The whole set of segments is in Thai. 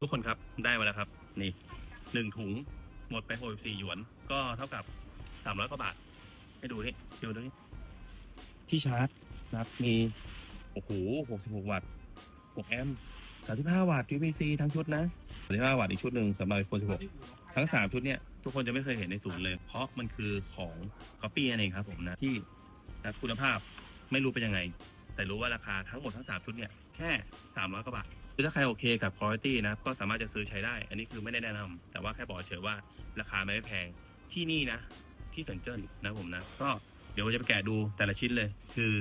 ทุกคนครับได้มาแล้วครับ นี่หนึ่งถุงหมดไป64หยวน ก็เท่ากับ300กว่าบาท ให้ดูนี่ดูดูนี่ที่ชาร์จนะครับมีโอ้โห66วัตต์6แอมป์35วัตต์ UPC ทั้งชุดนะ35วัตต์อีกชุดหนึ่งสำหรับ iPhone 16 ทั้ง 3 ชุดเนี่ยทุกคนจะไม่เคยเห็นในศูนย์เลย เพราะมันคือของ Copy นั่นเองครับผมนะ ที่นะคุณภาพไม่รู้เป็นยังไง แต่รู้ว่าราคาทั้งหมดทั้ง 3 ชุดเนี่ย แค่ 300กว่าบาทคือถ้าใครโอเคกับคุณภาพนะก็สามารถจะซื้อใช้ได้ อันนี้คือไม่ได้แนะนำแต่ว่าแค่บอกเฉยว่าราคาไม่แพงที่นี่นะ ที่เซินเจิ้นนะผมนะ ก็เดี๋ยวจะไปแกะดูแต่ละชิ้นเลย คือ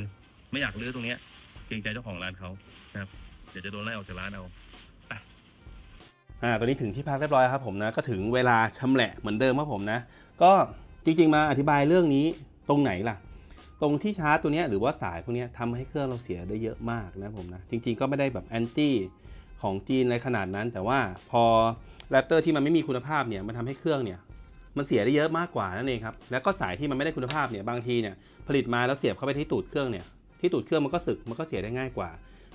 ไม่อยากลื้อตรงเนี้ยเกรงใจเจ้าของร้านเขานะครับเดี๋ยวจะโดนไล่ออกจากร้านเอาอ่าตอนนี้ถึงที่พักเรียบร้อยครับผมนะ ก็ถึงเวลาชำแหละเหมือนเดิมครับผมนะ ก็จริง ๆ มาอธิบายเรื่องนี้ตรงไหนล่ะ ตรงที่ชาร์จตัวนี้หรือว่าสายพวกนี้ทำให้เครื่องเราเสียได้เยอะมากนะผมนะ จริงๆก็ไม่ได้แบบแอนตี้ของจีนอะไรขนาดนั้น แต่ว่าพอแรปเตอร์ที่มันไม่มีคุณภาพเนี่ยมันทำให้เครื่องเนี่ยมันเสียได้เยอะมากกว่านั่นเองครับ แล้วก็สายที่มันไม่ได้คุณภาพเนี่ยบางทีเนี่ยผลิตมาแล้วเสียบเข้าไปที่ตูดเครื่องเนี่ยที่ตูดเครื่องมันก็สึกมันก็เสียได้ง่ายกว่า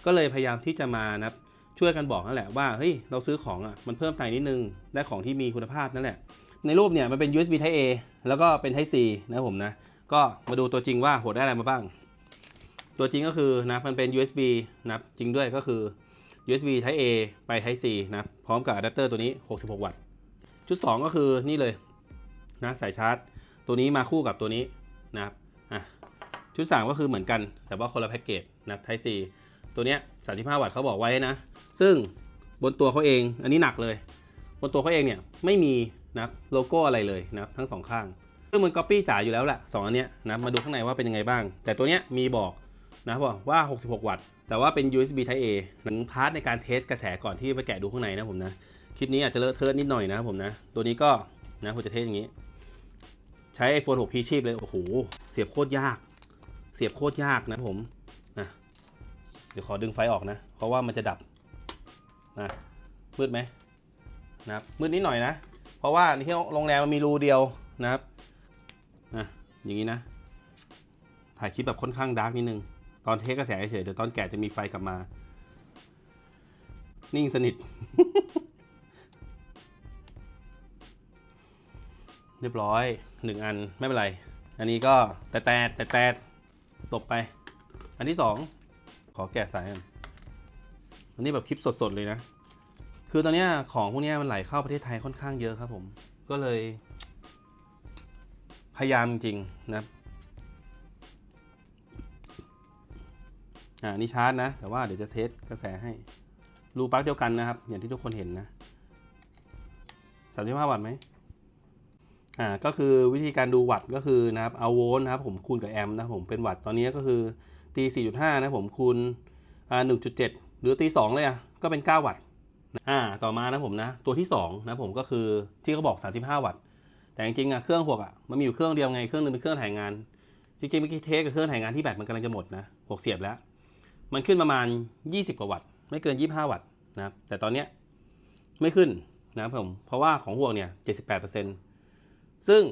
ก็เลยพยายามที่จะมานะช่วยกันบอกนั่นแหละว่าเฮ้ยเราซื้อของอะมันเพิ่มไตนิดนึงได้ของที่มีคุณภาพนั่นแหละในรูปเนี่ยมันเป็น USB Type A แล้วก็เป็น Type C นะผมนะ ก็มาดูตัวจริงว่าโหดได้อะไรมาบ้าง ตัวจริงก็คือนะมันเป็น USB นะจริงด้วยก็คือ USB Type A ไป Type C นะพร้อมกับอะแดปเตอร์ตัวนี้ 66 วัตต์ ชุด 2 ก็คือนี่เลยนะสายชาร์จ ตัวนี้มาคู่กับตัวนี้นะครับอะชุด 3 ก็คือเหมือนกันแต่ว่าคนละแพ็กเกจนะ Type C ตัวเนี้ย 35 วัตต์เขาบอกไว้นะ ซึ่งบนตัวเขาเองอันนี้หนักเลย บนตัวเขาเองเนี่ยไม่มีนะโลโก้อะไรเลยนะทั้งสองข้าง ซึ่งมันก๊อปปี้จ๋าอยู่แล้วแหละสองอันเนี้ยนะมาดูข้างในว่าเป็นยังไงบ้าง แต่ตัวเนี้ยมีบอกนะบอกว่า 66 วัตต์ แต่ว่าเป็น USB Type A หนึ่งพาร์ทในการเทสกระแสก่อนที่ไปแกะดูข้างในนะผมนะ คลิปนี้อาจจะเลอะเทอะนิดหน่อยนะผมนะ ตัวนี้ก็นะผมจะเทสอย่างนี้ ใช้ iPhone 6 P ชีพเลย โอ้โห เสียบโคตรยาก เสียบโคตรยากนะผมนะเดี๋ยวขอดึงไฟออกนะ เพราะว่ามันจะดับนะมืดไหมนะครับมืดนิดหน่อยนะ เพราะว่าที่โรงแรมมันมีรูเดียวนะครับ อย่างนี้นะ ถ่ายคลิปแบบค่อนข้างดาร์กนิดนึง ตอนเทกระแสเฉยๆเดี๋ยวตอนแกะจะมีไฟกลับมา นิ่งสนิท เรียบร้อยหนึ่งอันไม่เป็นไร อันนี้ก็แต่แต่แต่แต่ตบไป อันที่สองขอแกะสายกันอันนี้แบบคลิปสดๆเลยนะ คือตอนนี้ของพวกนี้มันไหลเข้าประเทศไทยค่อนข้างเยอะครับผม ก็เลย พยายามจริงนะอ่านี่ชาร์จนะ แต่ว่าเดี๋ยวจะเทสกระแสให้รูปลั๊กเดียวกันนะครับ อย่างที่ทุกคนเห็นนะ35วัตต์ไหมอ่าก็คือวิธีการดูวัตต์ก็คือนะครับเอาโวลต์นะครับผมคูณกับแอมป์นะผมเป็นวัตต์ตอนนี้ก็คือตี4.5นะครับผมคูณอ่า1.7หรือตี2เลยอะก็เป็น9วัตต์อ่าต่อมานะผมนะ ตัวที่2นะผมก็คือที่เขาบอก35วัตต์ แต่จริงๆอะเครื่องหกอะมันมีอยู่เครื่องเดียวไงเครื่องหนึงเป็นเครื่องถ่ายงาน จริงๆเมื่อกี้เทสกับเครื่องถ่ายงานที่แบตมันกำลังจะหมดนะหกเสียบแล้ว มันขึ้นประมาณ 20 กว่าวัตต์ ไม่เกิน 25 วัตต์นะครับแต่ตอนเนี้ยไม่ขึ้นนะครับผมเพราะว่าของห่วงเนี่ย 78%ซึ่ง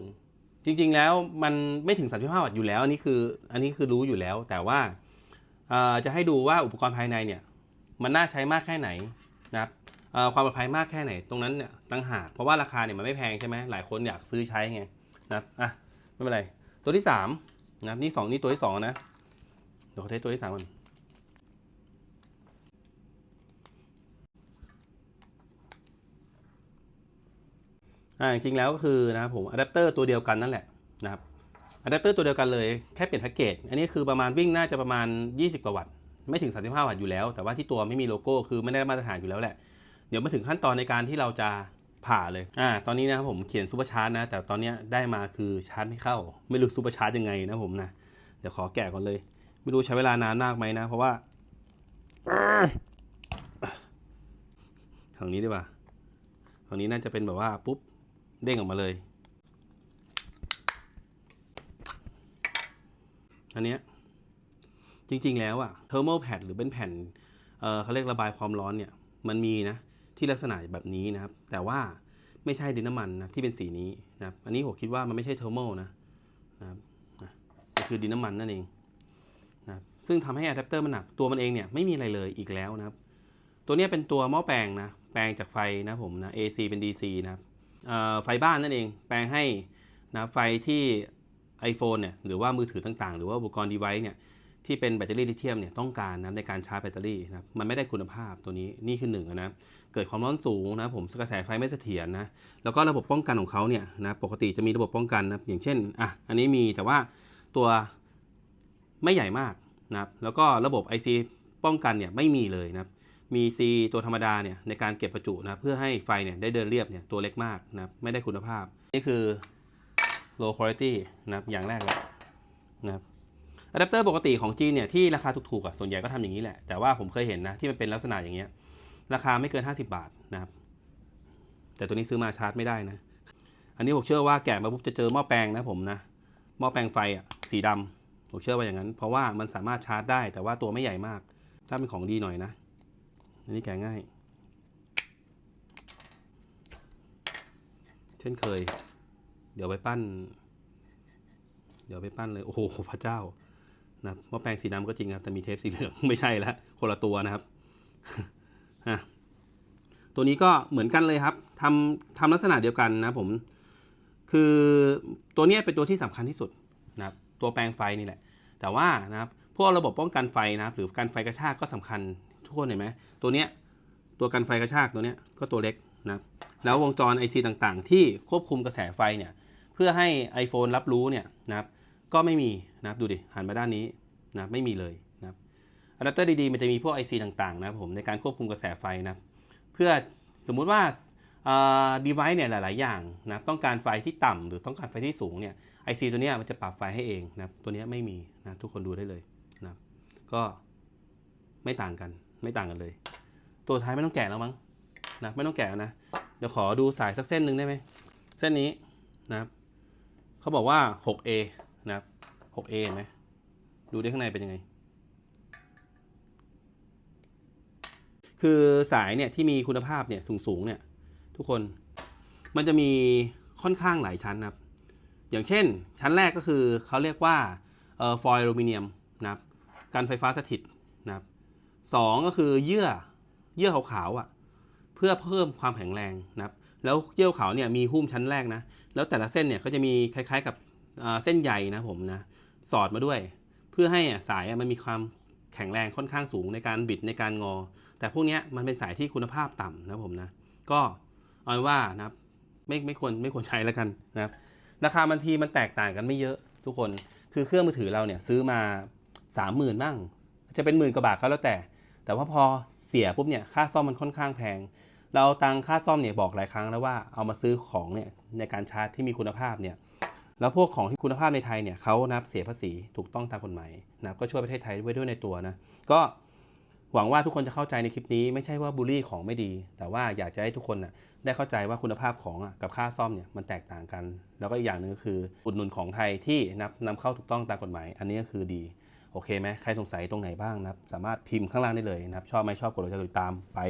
จริงๆแล้วมันไม่ถึง 35 วัตต์อยู่แล้วอันนี้คืออันนี้คือรู้อยู่แล้ว แต่ว่าจะให้ดูว่าอุปกรณ์ภายในเนี่ยมันน่าใช้มากแค่ไหนนะครับ ความปลอดภัยมากแค่ไหนตรงนั้นเนี่ยตั้งหากเพราะว่าราคาเนี่ยมันไม่แพงใช่ไหมหลายคนอยากซื้อใช้ไงนะอะไม่เป็นไร ตัวที่3นะนี่สองนี่ตัวที่สองนะเดี๋ยวขอเทสตัวที่สามก่อนอ่าจริงแล้วก็คือนะครับผมอะแดปเตอร์ตัวเดียวกันนั่นแหละนะครับอะแดปเตอร์ตัวเดียวกันเลยแค่เปลี่ยนแพ็กเกจอันนี้คือประมาณวิ่งน่าจะประมาณ 20 กว่าวัตต์ไม่ถึง 35 วัตต์อยู่แล้ว แต่ว่าที่ตัวไม่มีโลโก้คือไม่ได้มาตรฐานอยู่แล้วแหละ เดี๋ยวมาถึงขั้นตอนในการที่เราจะผ่าเลย อ่า ตอนนี้นะครับผมเขียนซูเปอร์ชาร์จนะ แต่ตอนนี้ได้มาคือชาร์จไม่เข้า ไม่รู้ซูเปอร์ชาร์จยังไงนะผมนะ เดี๋ยวขอแกะก่อนเลย ไม่รู้ใช้เวลานานมากไหมนะ เพราะว่าทางนี้ไดีกว่าทางนี้น่าจะเป็นแบบว่าปุ๊บเด้งออกมาเลย อันเนี้ยจริง ๆ แล้วอะ thermal pad หรือเป็นแผ่น เออเขาเรียกระบายความร้อนเนี่ย มันมีนะ ที่ลักษณะแบบนี้นะครับ แต่ว่าไม่ใช่ดินน้ำมันนะที่เป็นสีนี้นะครับ อันนี้ผมคิดว่ามันไม่ใช่ thermal นะนะครับนะคือดินน้ำมันนั่นเองนะซึ่งทำให้อะแดปเตอร์มันหนัก ตัวมันเองเนี่ยไม่มีอะไรเลยอีกแล้วนะครับ ตัวนี้เป็นตัวหม้อแปลงนะ แปลงจากไฟนะผมนะ AC เป็น DC นะครับเอ่อไฟบ้านนั่นเอง แปลงให้นะไฟที่ iPhone เนี่ย หรือว่ามือถือต่างๆ หรือว่าอุปกรณ์ device เนี่ย ที่เป็นแบตเตอรี่ลิเธียมเนี่ยต้องการนะในการชาร์จแบตเตอรี่นะครับมันไม่ได้คุณภาพตัวนี้นี่คือหนึ่งนะเกิดความร้อนสูงนะผมกระแสไฟไม่เสถียรนะแล้วก็ระบบป้องกันของเขาเนี่ยนะปกติจะมีระบบป้องกันนะอย่างเช่นอะอันนี้มีแต่ว่าตัวไม่ใหญ่มากนะครับแล้วก็ระบบ IC ป้องกันเนี่ยไม่มีเลยนะครับมี C ตัวธรรมดาเนี่ยในการเก็บประจุนะเพื่อให้ไฟเนี่ยได้เดินเรียบเนี่ยตัวเล็กมากนะครับไม่ได้คุณภาพ นี่คือ low quality นะครับอย่างแรกเลยนะครับ อะแดปเตอร์ปกติของจีนเนี่ยที่ราคาถูกๆอะส่วนใหญ่ก็ทำอย่างนี้แหละ แต่ว่าผมเคยเห็นนะที่มันเป็นลักษณะอย่างเงี้ยราคาไม่เกิน 50 บาทนะครับ แต่ตัวนี้ซื้อมาชาร์จไม่ได้นะ อันนี้ผมเชื่อว่าแกะมาปุ๊บจะเจอหม้อแปลงนะผมนะหม้อแปลงไฟอะสีดำผมเชื่อว่าอย่างนั้น เพราะว่ามันสามารถชาร์จได้ แต่ว่าตัวไม่ใหญ่มาก ถ้าเป็นของดีหน่อยนะอันนี้แกะง่าย เช่นเคย เดี๋ยวไปปั้น เดี๋ยวไปปั้นเลย โอ้โหพระเจ้า นะครับหม้อแปลงสีดำก็จริงครับ แต่มีเทปสีเหลืองไม่ใช่แล้วคนละตัวนะครับตัวนี้ก็เหมือนกันเลยครับทำทำลักษณะเดียวกันนะผม คือตัวนี้เป็นตัวที่สำคัญที่สุดนะครับตัวแปลงไฟนี่แหละ แต่ว่านะครับพวกระบบป้องกันไฟนะครับ หรือการไฟกระชากก็สำคัญทุกคนเห็นไหมตัวเนี้ยตัวกันไฟกระชากตัวเนี้ยก็ตัวเล็กนะแล้ววงจร IC ต่างๆ ที่ควบคุมกระแสไฟเนี่ยเพื่อให้ iPhone รับรู้เนี่ยนะครับ ก็ไม่มีนะครับดูดิหันมาด้านนี้นะไม่มีเลยนะครับอะแดปเตอร์ดีๆมันจะมีพวก IC ต่างๆนะครับผมในการควบคุมกระแสไฟนะครับเพื่อสมมุติว่าเอ่อ device เนี่ยหลาย ๆ อย่างนะต้องการไฟที่ต่ำหรือต้องการไฟที่สูงเนี่ย IC ตัวเนี้ยมันจะปรับไฟให้เองนะตัวเนี้ยไม่มีนะทุกคนดูได้เลยนะก็ไม่ต่างกันไม่ต่างกันเลย ตัวท้ายไม่ต้องแกะแล้วมั้งนะไม่ต้องแกะแล้วนะเดี๋ยวขอดูสายสักเส้นหนึ่งได้ไหมเส้นนี้นะเขาบอกว่า 6A นะครับ 6A เห็นไหมดูได้ข้างในเป็นยังไง คือสายเนี่ยที่มีคุณภาพเนี่ยสูงๆเนี่ยทุกคนมันจะมีค่อนข้างหลายชั้นนะครับอย่างเช่น ชั้นแรกก็คือเขาเรียกว่าฟอยล์อลูมิเนียมนะครับกันไฟฟ้าสถิตนะครับสองก็คือเยื่อเยื่อขาวๆอะเพื่อเพิ่มความแข็งแรงนะครับแล้วเยื่อขาวเนี่ยมีหุ้มชั้นแรกนะแล้วแต่ละเส้นเนี่ยก็จะมีคล้ายๆกับ เส้นใยนะผมนะสอดมาด้วย เพื่อให้สายมันมีความแข็งแรงค่อนข้างสูงในการบิดในการงอ แต่พวกนี้มันเป็นสายที่คุณภาพต่ำนะผมนะก็เอาเป็นว่านะครับไม่ไม่ควรไม่ควรใช้แล้วกันนะครับราคาบางทีมันแตกต่างกันไม่เยอะทุกคนคือเครื่องมือถือเราเนี่ยซื้อมา 30,000บ้างจะเป็นหมื่นกว่าบาทก็แล้วแต่ แต่ว่าพอเสียปุ๊บเนี่ยค่าซ่อมมันค่อนข้างแพง เราตังค่าซ่อมเนี่ยบอกหลายครั้งแล้วว่าเอามาซื้อของเนี่ยในการชาร์จที่มีคุณภาพเนี่ย แล้วพวกของที่คุณภาพในไทยเนี่ยเขานับเสียภาษีถูกต้องตามกฎหมายนะก็ช่วยประเทศไทยไว้ด้วยในตัวนะก็หวังว่าทุกคนจะเข้าใจในคลิปนี้ไม่ใช่ว่าบูลลี่ของไม่ดี แต่ว่าอยากจะให้ทุกคนน่ะได้เข้าใจว่าคุณภาพของอะกับค่าซ่อมเนี่ยมันแตกต่างกัน แล้วก็อีกอย่างหนึ่งก็คืออุดหนุนของไทยที่นับนำเข้าถูกต้องตามกฎหมาย อันนี้ก็คือดีโอเคไหมใครสงสัยตรงไหนบ้างนับสามารถพิมพ์ข้างล่างได้เลยนะครับชอบไหมชอบกดไลค์กดติดตามไป